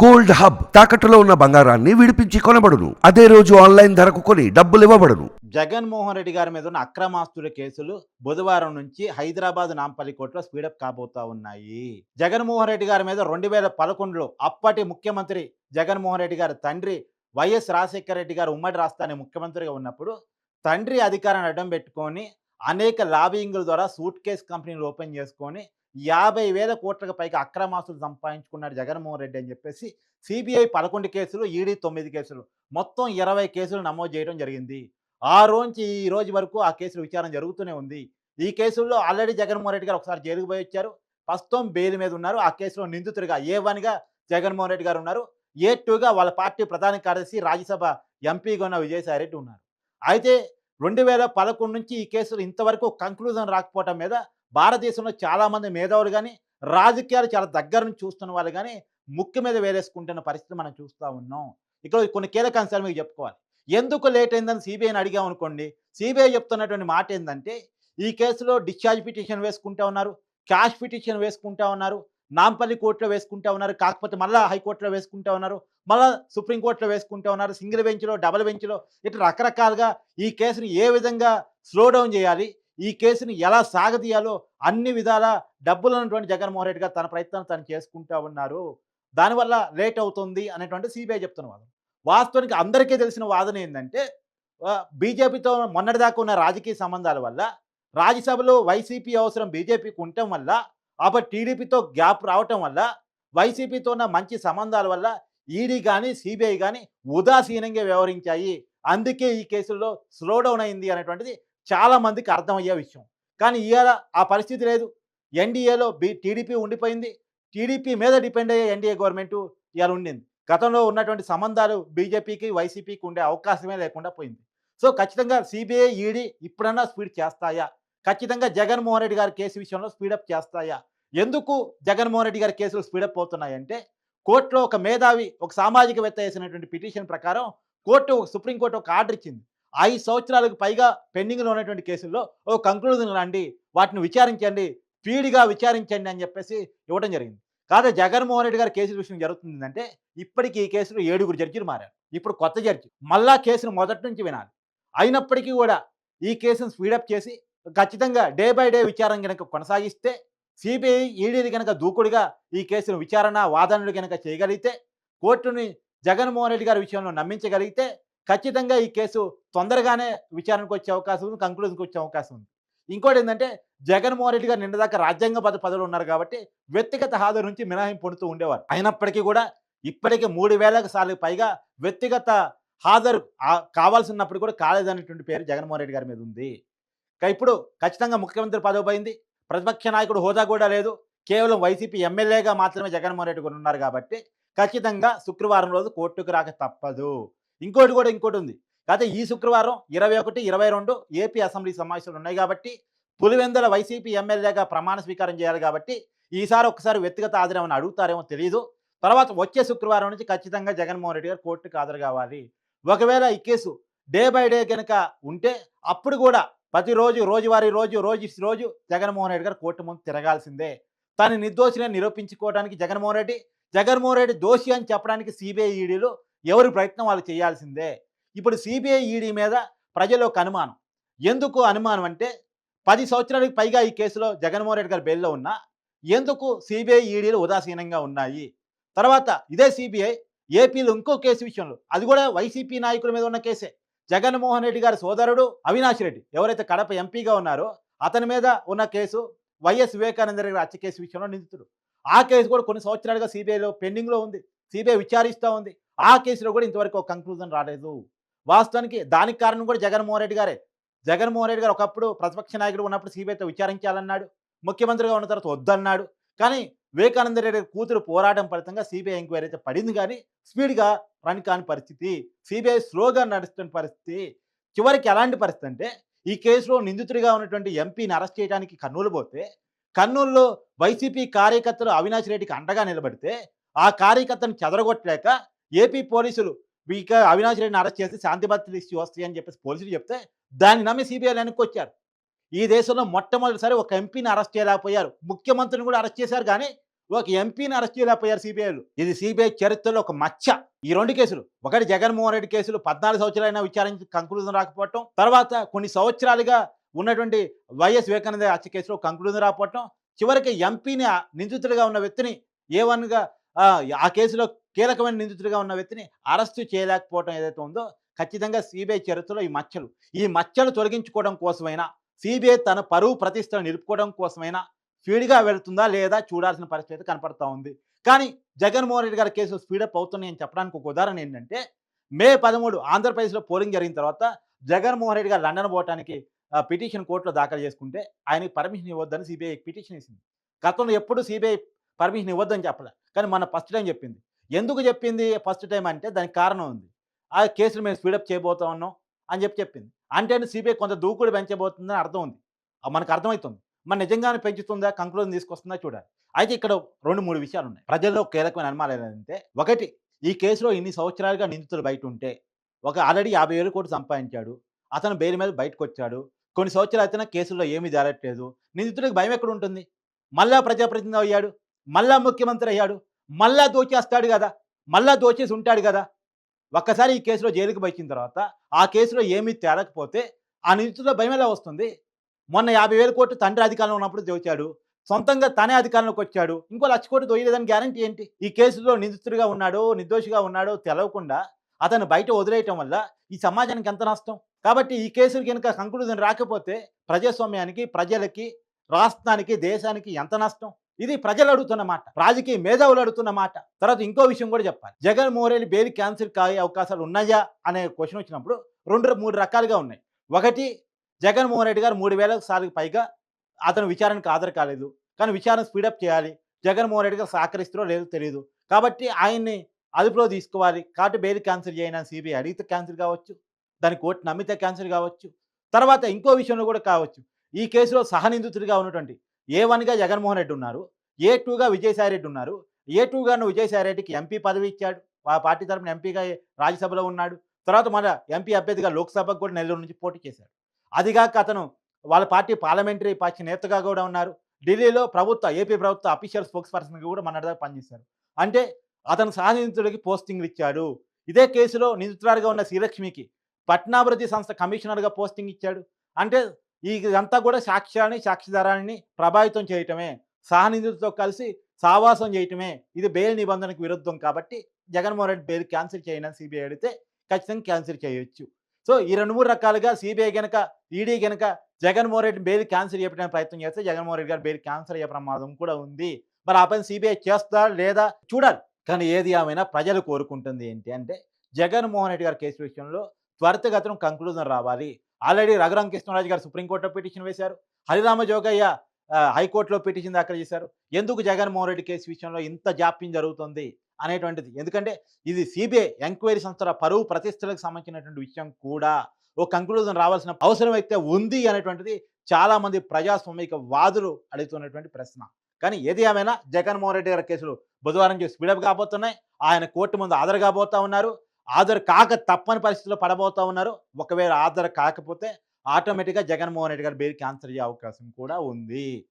Gold hub తాకట్టులో ఉన్న బంగారాన్ని విడిపించి కొనబడును. అదే రోజు ఆన్లైన్ ధరకు కొని డబ్బులు ఇవ్వబడును. జగన్మోహన్ రెడ్డి గారి మీద ఉన్న అక్రమాస్తుల కేసులు బుధవారం నుంచి హైదరాబాద్ నాంపల్లి కోర్టులో స్పీడప్ కాబోతా ఉన్నాయి. జగన్మోహన్ రెడ్డి గారి మీద రెండు వేల పదకొండులో అప్పటి ముఖ్యమంత్రి జగన్మోహన్ రెడ్డి గారి తండ్రి వైఎస్ రాజశేఖర రెడ్డి గారు ఉమ్మడి రాష్ట్రాన్ని ముఖ్యమంత్రిగా ఉన్నప్పుడు తండ్రి అధికారాన్ని అడ్డం పెట్టుకొని అనేక లాబింగ్ల ద్వారా సూట్ కేస్ కంపెనీలు ఓపెన్ చేసుకొని యాభై వేల కోట్లకు పైగా అక్రమాస్తులు సంపాదించుకున్నాడు జగన్మోహన్ రెడ్డి అని చెప్పేసి సిబిఐ పదకొండు కేసులు ఈడీ తొమ్మిది కేసులు. మొత్తం ఇరవై కేసులు నమోదు చేయడం జరిగింది. ఆ రోజు ఈ రోజు వరకు ఆ కేసులు విచారణ జరుగుతూనే ఉంది. ఈ కేసుల్లో ఆల్రెడీ జగన్మోహన్ రెడ్డి గారు ఒకసారి జైలుకు పోయి వచ్చారు. ప్రస్తుతం బెయిల్ మీద ఉన్నారు. ఆ కేసులో నిందితుడిగా ఏ వన్గా జగన్మోహన్ రెడ్డి గారు ఉన్నారు. ఏ టూగా వాళ్ళ పార్టీ ప్రధాన కార్యదర్శి రాజ్యసభ ఎంపీగా ఉన్న విజయసాయి రెడ్డి ఉన్నారు. అయితే రెండు వేల పదకొండు నుంచి ఈ కేసులు ఇంతవరకు కంక్లూజన్ రాకపోవటం మీద భారతదేశంలో చాలామంది మేధావులు కానీ రాజకీయాలు చాలా దగ్గర నుంచి చూస్తున్న వాళ్ళు కానీ ముక్కు మీద వేరేసుకుంటున్న పరిస్థితి మనం చూస్తూ ఉన్నాం. ఇక్కడ కొన్ని కీలక అంశాలు మీకు చెప్పుకోవాలి. ఎందుకు లేట్ అయిందని సిబిఐని అడిగాం అనుకోండి. సిబిఐ చెప్తున్నటువంటి మాట ఏంటంటే ఈ కేసులో డిశ్చార్జ్ పిటిషన్ వేసుకుంటా ఉన్నారు క్యాష్ పిటిషన్ వేసుకుంటా ఉన్నారు నాంపల్లి కోర్టులో వేసుకుంటా ఉన్నారు కాకపోతే మళ్ళీ హైకోర్టులో వేసుకుంటా ఉన్నారు మళ్ళీ సుప్రీంకోర్టులో వేసుకుంటా ఉన్నారు సింగిల్ బెంచ్లో డబుల్ బెంచ్లో ఇట్లా రకరకాలుగా ఈ కేసుని ఏ విధంగా స్లో డౌన్ చేయాలి ఈ కేసుని ఎలా సాగదీయాలో అన్ని విధాల డబ్బులు ఉన్నటువంటి జగన్మోహన్ రెడ్డి గారు తన ప్రయత్నం తను చేసుకుంటా ఉన్నారు. దానివల్ల లేట్ అవుతుంది అనేటువంటి సిబిఐ చెప్తున్న వాదన. వాస్తవానికి అందరికీ తెలిసిన వాదన ఏంటంటే బీజేపీతో మొన్నటిదాకా ఉన్న రాజకీయ సంబంధాల వల్ల రాజ్యసభలో వైసీపీ అవసరం బీజేపీకి ఉండటం వల్ల అప్పుడు టీడీపీతో గ్యాప్ రావటం వల్ల వైసీపీతో ఉన్న మంచి సంబంధాల వల్ల ఈడీ కానీ సిబిఐ కానీ ఉదాసీనంగా వ్యవహరించాయి. అందుకే ఈ కేసుల్లో స్లో డౌన్ అయింది అనేటువంటిది చాలా మందికి అర్థమయ్యే విషయం. కానీ ఇవాళ ఆ పరిస్థితి లేదు. ఎన్డీఏలో బి టీడీపీ ఉండిపోయింది. టీడీపీ మీద డిపెండ్ అయ్యే ఎన్డీఏ గవర్నమెంట్ ఇవాళ ఉండింది. గతంలో ఉన్నటువంటి సంబంధాలు బీజేపీకి వైసీపీకి ఉండే అవకాశమే లేకుండా పోయింది. సో ఖచ్చితంగా సిబిఐ ఈడీ ఇప్పుడన్నా స్పీడ్ చేస్తాయా? ఖచ్చితంగా జగన్మోహన్ రెడ్డి గారి కేసు విషయంలో స్పీడప్ చేస్తాయా? ఎందుకు జగన్మోహన్ రెడ్డి గారి కేసులు స్పీడప్ అవుతున్నాయంటే కోర్టులో ఒక మేధావి ఒక సామాజికవేత్త వేసినటువంటి పిటిషన్ ప్రకారం కోర్టు సుప్రీంకోర్టు ఒక ఆర్డర్ ఇచ్చింది. ఐదు సంవత్సరాలకు పైగా పెండింగ్లో ఉన్నటువంటి కేసుల్లో ఓ కంక్లూజన్ రండి వాటిని విచారించండి స్పీడ్గా విచారించండి అని చెప్పేసి ఇవ్వడం జరిగింది. కాదు జగన్మోహన్ రెడ్డి గారి కేసు విషయం జరుగుతుందంటే ఇప్పటికీ ఈ కేసులో ఏడుగురు జడ్జీలు మారారు. ఇప్పుడు కొత్త జడ్జి మళ్ళా కేసును మొదటి నుంచి వినాలి. అయినప్పటికీ కూడా ఈ కేసును స్పీడప్ చేసి ఖచ్చితంగా డే బై డే విచారణ కనుక కొనసాగిస్తే సిబిఐ ఈడీని కనుక దూకుడుగా ఈ కేసును విచారణ వాదనలు కనుక చేయగలిగితే కోర్టుని జగన్మోహన్ రెడ్డి గారి విషయంలో నమ్మించగలిగితే ఖచ్చితంగా ఈ కేసు తొందరగానే విచారణకు వచ్చే అవకాశం ఉంది కంక్లూజన్కి వచ్చే అవకాశం ఉంది. ఇంకోటి ఏంటంటే జగన్మోహన్ రెడ్డి గారు నిన్నదాకా రాజ్యాంగబద్ధ పదవులు ఉన్నారు కాబట్టి వ్యక్తిగత హాజరు నుంచి మినహాయింపు పొందుతూ ఉండేవారు. అయినప్పటికీ కూడా ఇప్పటికే మూడు వేలకు సార్లు పైగా వ్యక్తిగత హాజరు కావాల్సినప్పుడు కూడా కాలేదనేటువంటి పేరు జగన్మోహన్ రెడ్డి గారి మీద ఉంది. ఇప్పుడు ఖచ్చితంగా ముఖ్యమంత్రి పదవి పోయింది. ప్రతిపక్ష నాయకుడు హోదా కూడా లేదు. కేవలం వైసీపీ ఎమ్మెల్యేగా మాత్రమే జగన్మోహన్ రెడ్డి గారు ఉన్నారు కాబట్టి ఖచ్చితంగా శుక్రవారం రోజు కోర్టుకు రాక తప్పదు. ఇంకోటి కూడా ఇంకోటి ఉంది. కాకపోతే ఈ శుక్రవారం ఇరవై ఒకటి ఇరవై రెండు ఏపీ అసెంబ్లీ సమావేశాలు ఉన్నాయి కాబట్టి పులివెందుల వైసీపీ ఎమ్మెల్యేగా ప్రమాణ స్వీకారం చేయాలి కాబట్టి ఈసారి ఒకసారి వ్యక్తిగత హాజరేమని అడుగుతారేమో తెలియదు తర్వాత వచ్చే శుక్రవారం నుంచి ఖచ్చితంగా జగన్మోహన్ రెడ్డి గారు కోర్టుకు హాజరు కావాలి. ఒకవేళ ఈ కేసు డే బై డే కనుక ఉంటే అప్పుడు కూడా ప్రతిరోజు రోజువారీ రోజు రోజు రోజు జగన్మోహన్ రెడ్డి గారు కోర్టు ముందు తిరగాల్సిందే. తన నిర్దోషిని నిరూపించుకోవడానికి జగన్మోహన్ రెడ్డి జగన్మోహన్ రెడ్డి దోషి అని చెప్పడానికి సిబిఐ ఈడీలు ఎవరి ప్రయత్నం వాళ్ళు చేయాల్సిందే. ఇప్పుడు సిబిఐ ఈడీ మీద ప్రజలు ఒక అనుమానం. ఎందుకు అనుమానం అంటే పది సంవత్సరాలకు పైగా ఈ కేసులో జగన్మోహన్ రెడ్డి గారు బెయిల్లో ఉన్నా ఎందుకు సిబిఐ ఈడీలు ఉదాసీనంగా ఉన్నాయి? తర్వాత ఇదే సిబిఐ ఏపీలో ఇంకో కేసు విషయంలో అది కూడా వైసీపీ నాయకుల మీద ఉన్న కేసే. జగన్మోహన్ రెడ్డి గారి సోదరుడు అవినాష్ రెడ్డి ఎవరైతే కడప ఎంపీగా ఉన్నారో అతని మీద ఉన్న కేసు వైఎస్ వివేకానంద రెడ్డి గారి హత్య కేసు విషయంలో నిందితుడు. ఆ కేసు కూడా కొన్ని సంవత్సరాలుగా సిబిఐలో పెండింగ్లో ఉంది. సిబిఐ విచారిస్తూ ఉంది. ఆ కేసులో కూడా ఇంతవరకు ఒక కంక్లూజన్ రాలేదు. వాస్తవానికి దానికి కారణం కూడా జగన్మోహన్ రెడ్డి గారే. జగన్మోహన్ రెడ్డి గారు ఒకప్పుడు ప్రతిపక్ష నాయకుడు ఉన్నప్పుడు సిబిఐతో విచారించాలన్నాడు. ముఖ్యమంత్రిగా ఉన్న తర్వాత వద్దన్నాడు. కానీ వివేకానంద రెడ్డి కూతురు పోరాటం ఫలితంగా సిబిఐ ఎంక్వైరీ అయితే పడింది కానీ స్పీడ్గా రన్ కాని పరిస్థితి సిబిఐ స్లోగా నడుస్తున్న పరిస్థితి చివరికి ఎలాంటి పరిస్థితి అంటే ఈ కేసులో నిందితుడిగా ఉన్నటువంటి ఎంపీని అరెస్ట్ చేయడానికి కర్నూలు పోతే కర్నూలులో వైసీపీ కార్యకర్తలు అవినాష్ రెడ్డికి అండగా నిలబడితే ఆ కార్యకర్తను చెదరగొట్టలేక ఏపీ పోలీసులు ఇక అవినాష్ రెడ్డిని అరెస్ట్ చేసి శాంతి భద్రతలు ఇచ్చి వస్తాయి అని చెప్పేసి పోలీసులు చెప్తే దాన్ని నమ్మి సిబిఐ వెనక్కి వచ్చారు. ఈ దేశంలో మొట్టమొదటిసారి ఒక ఎంపీని అరెస్ట్ చేయలేకపోయారు. ముఖ్యమంత్రిని కూడా అరెస్ట్ చేశారు కానీ ఒక ఎంపీని అరెస్ట్ చేయలేకపోయారు సిబిఐలు. ఇది సిబిఐ చరిత్రలో ఒక మచ్చ. ఈ రెండు కేసులు ఒకటి జగన్మోహన్ రెడ్డి కేసులు పద్నాలుగు సంవత్సరాలైనా విచారించి కంక్లూజన్ రాకపోవటం తర్వాత కొన్ని సంవత్సరాలుగా ఉన్నటువంటి వైఎస్ వివేకానంద హత్య కేసులో కంక్లూజన్ రాకపోవటం చివరికి ఎంపీని నిందితుడిగా ఉన్న వ్యక్తిని ఏ వన్గా ఆ కేసులో కీలకమైన నిందితుడిగా ఉన్న వ్యక్తిని అరెస్టు చేయలేకపోవడం ఏదైతే ఉందో ఖచ్చితంగా సిబిఐ చరిత్రలో ఈ మచ్చలు. ఈ మచ్చలు తొలగించుకోవడం కోసమైనా సిబిఐ తన పరువు ప్రతిష్టను నిలుపుకోవడం కోసమైనా స్పీడ్గా వెళుతుందా లేదా చూడాల్సిన పరిస్థితి అయితే కనపడతా ఉంది. కానీ జగన్మోహన్ రెడ్డి గారి కేసులు స్పీడప్ అవుతున్నాయని చెప్పడానికి ఒక ఉదాహరణ ఏంటంటే మే పదమూడు ఆంధ్రప్రదేశ్లో పోలింగ్ జరిగిన తర్వాత జగన్మోహన్ రెడ్డి గారు లండన్ పోవడానికి పిటిషన్ కోర్టులో దాఖలు చేసుకుంటే ఆయనకి పర్మిషన్ ఇవ్వద్దని సిబిఐ పిటిషన్ ఇచ్చింది గతంలో ఎప్పుడు సిబిఐ పర్మిషన్ ఇవ్వద్దని చెప్పలే. కానీ మన ఫస్ట్ టైం చెప్పింది. ఎందుకు చెప్పింది ఫస్ట్ టైం అంటే దానికి కారణం ఉంది. ఆ కేసులు మేము స్పీడప్ చేయబోతా ఉన్నాం అని చెప్పి చెప్పింది. అంటే సిబిఐ కొంత దూకుడు పెంచబోతుందని అర్థం ఉంది. మనకు అర్థమవుతుంది మన నిజంగానే పెంచుతుందా కంక్లూజన్ తీసుకొస్తుందా చూడాలి. అయితే ఇక్కడ రెండు మూడు విషయాలు ఉన్నాయి. ప్రజల్లో కీలకమైన అనుమానం ఏంటంటే ఒకటి ఈ కేసులో ఇన్ని సంవత్సరాలుగా నిందితులు బయట ఉంటే ఒక ఆల్రెడీ యాభై వేలు కోట్లు సంపాదించాడు. అతను బెయిల్ మీద బయటకు వచ్చాడు కొన్ని సంవత్సరాలు అయితే కేసుల్లో ఏమీ జరగట్లేదు. నిందితుడికి భయం ఎక్కడ ఉంటుంది? మళ్ళా ప్రజాప్రతినిధి అయ్యాడు. మళ్ళా ముఖ్యమంత్రి అయ్యాడు. మళ్ళా దోచేస్తాడు కదా. మళ్ళా దోచేసి ఉంటాడు కదా. ఒక్కసారి ఈ కేసులో జైలుకి వచ్చిన తర్వాత ఆ కేసులో ఏమీ తేలకపోతే ఆ నిందితుల్లో భయం ఎలా వస్తుంది? మొన్న యాభై వేల కోట్లు తండ్రి అధికారంలో ఉన్నప్పుడు దోచాడు. సొంతంగా తనే అధికారంలోకి వచ్చాడు. ఇంకో లక్ష కోట్లు దోయలేదని గ్యారంటీ ఏంటి? ఈ కేసులో నిందితుడిగా ఉన్నాడో నిర్దోషిగా ఉన్నాడో తెలవకుండా అతను బయట వదిలేయటం వల్ల ఈ సమాజానికి ఎంత నష్టం? కాబట్టి ఈ కేసులు కనుక కంక్లూజన్ రాకపోతే ప్రజాస్వామ్యానికి ప్రజలకి రాష్ట్రానికి దేశానికి ఎంత నష్టం? ఇది ప్రజలు అడుగుతున్న మాట రాజకీయ మేధావులు అడుగుతున్న మాట. తర్వాత ఇంకో విషయం కూడా చెప్పాలి. జగన్ మోరేలి బెయిల్ క్యాన్సిల్ కాయే అవకాశాలు ఉన్నాయా అనే క్వశ్చన్ వచ్చినప్పుడు రెండు మూడు రకాలుగా ఉన్నాయి. ఒకటి జగన్మోహన్ రెడ్డి గారు మూడు వేల సార్లకు పైగా అతను విచారణకు హాజరు కాలేదు. కానీ విచారణ స్పీడప్ చేయాలి. జగన్మోహన్ రెడ్డి గారు సహకరిస్తారో లేదో తెలియదు కాబట్టి ఆయన్ని అదుపులో తీసుకోవాలి. కాబట్టి బెయిల్ క్యాన్సిల్ చేయని సిబిఐ అడిగితే క్యాన్సిల్ కావచ్చు. దాని కోర్టు నమ్మితే క్యాన్సిల్ కావచ్చు. తర్వాత ఇంకో విషయంలో కూడా కావచ్చు. ఈ కేసులో సహనిందితుడిగా ఉన్నటువంటి ఏ వన్గా జగన్మోహన్ రెడ్డి ఉన్నారు ఏ టూగా విజయసాయి రెడ్డి ఉన్నారు ఏ టూగాను విజయసాయి రెడ్డికి ఎంపీ పదవి ఇచ్చాడు ఆ పార్టీ తరపున ఎంపీగా రాజ్యసభలో ఉన్నాడు తర్వాత మన ఎంపీ అభ్యర్థిగా లోక్సభకు కూడా నెల్లూరు నుంచి పోటీ చేశాడు. అదిగాక అతను వాళ్ళ పార్టీ పార్లమెంటరీ పార్టీ నేతగా కూడా ఉన్నారు ఢిల్లీలో ప్రభుత్వ ఏపీ ప్రభుత్వ అఫీషియల్ స్పోక్స్ పర్సన్గా కూడా మన దగ్గర పనిచేశారు. అంటే అతను సహనిందితుడికి పోస్టింగ్లు ఇచ్చాడు. ఇదే కేసులో నిందితురాలుగా ఉన్న శ్రీలక్ష్మికి పట్నాభివృద్ధి సంస్థ కమిషనర్గా పోస్టింగ్ ఇచ్చాడు. అంటే ఇదంతా కూడా సాక్ష్యాన్ని సాక్షిదారాన్ని ప్రభావితం చేయటమే సహనిందితులతో కలిసి సావాసం చేయటమే ఇది బెయిల్ నిబంధనకు విరుద్ధం కాబట్టి జగన్మోహన్ రెడ్డి బెయిల్ క్యాన్సిల్ చేయనని సిబిఐ అడిగితే ఖచ్చితంగా క్యాన్సిల్ చేయొచ్చు. సో ఈ రెండు మూడు రకాలుగా సిబిఐ కనుక ఈడీ కనుక జగన్మోహన్ రెడ్డి బెయిల్ క్యాన్సిల్ చేయడానికి ప్రయత్నం చేస్తే జగన్మోహన్ రెడ్డి గారు బెయిల్ క్యాన్సిల్ అయ్యే ప్రమాదం కూడా ఉంది. మరి ఆ పని సిబిఐ చేస్తా లేదా చూడాలి. కానీ ఏది ఏమైనా ప్రజలు కోరుకుంటుంది ఏంటి అంటే జగన్మోహన్ రెడ్డి గారి కేసు విషయంలో త్వరితగతిన కంక్లూజన్ రావాలి. ఆల్రెడీ రఘురామ కృష్ణరాజు గారు సుప్రీంకోర్టులో పిటిషన్ వేశారు. హరిరామ జోగయ్య హైకోర్టులో పిటిషన్ దాఖలు చేశారు. ఎందుకు జగన్మోహన్ రెడ్డి కేసు విషయంలో ఇంత జాప్యం జరుగుతుంది అనేటువంటిది. ఎందుకంటే ఇది సిబిఐ ఎంక్వైరీ సంస్థల పరువు ప్రతిష్టలకు సంబంధించినటువంటి విషయం కూడా. ఓ కంక్లూజన్ రావాల్సిన అవసరం అయితే ఉంది అనేటువంటిది చాలామంది ప్రజాస్వామిక వాదులు అడుగుతున్నటువంటి ప్రశ్న. కానీ ఏది ఏమైనా జగన్మోహన్ రెడ్డి గారి కేసులు బుధవారం నుంచి స్పీడప్ కాబోతున్నాయి. ఆయన కోర్టు ముందు హాజరు కాబోతా ఉన్నారు. ఆధార్ కాక తప్పని పరిస్థితిలో పడబోతూ ఉన్నారు. ఒకవేళ ఆధార్ కాకపోతే ఆటోమేటిక్గా జగన్మోహన్ రెడ్డి గారు బెయిల్ క్యాన్సర్ అయ్యే అవకాశం కూడా ఉంది.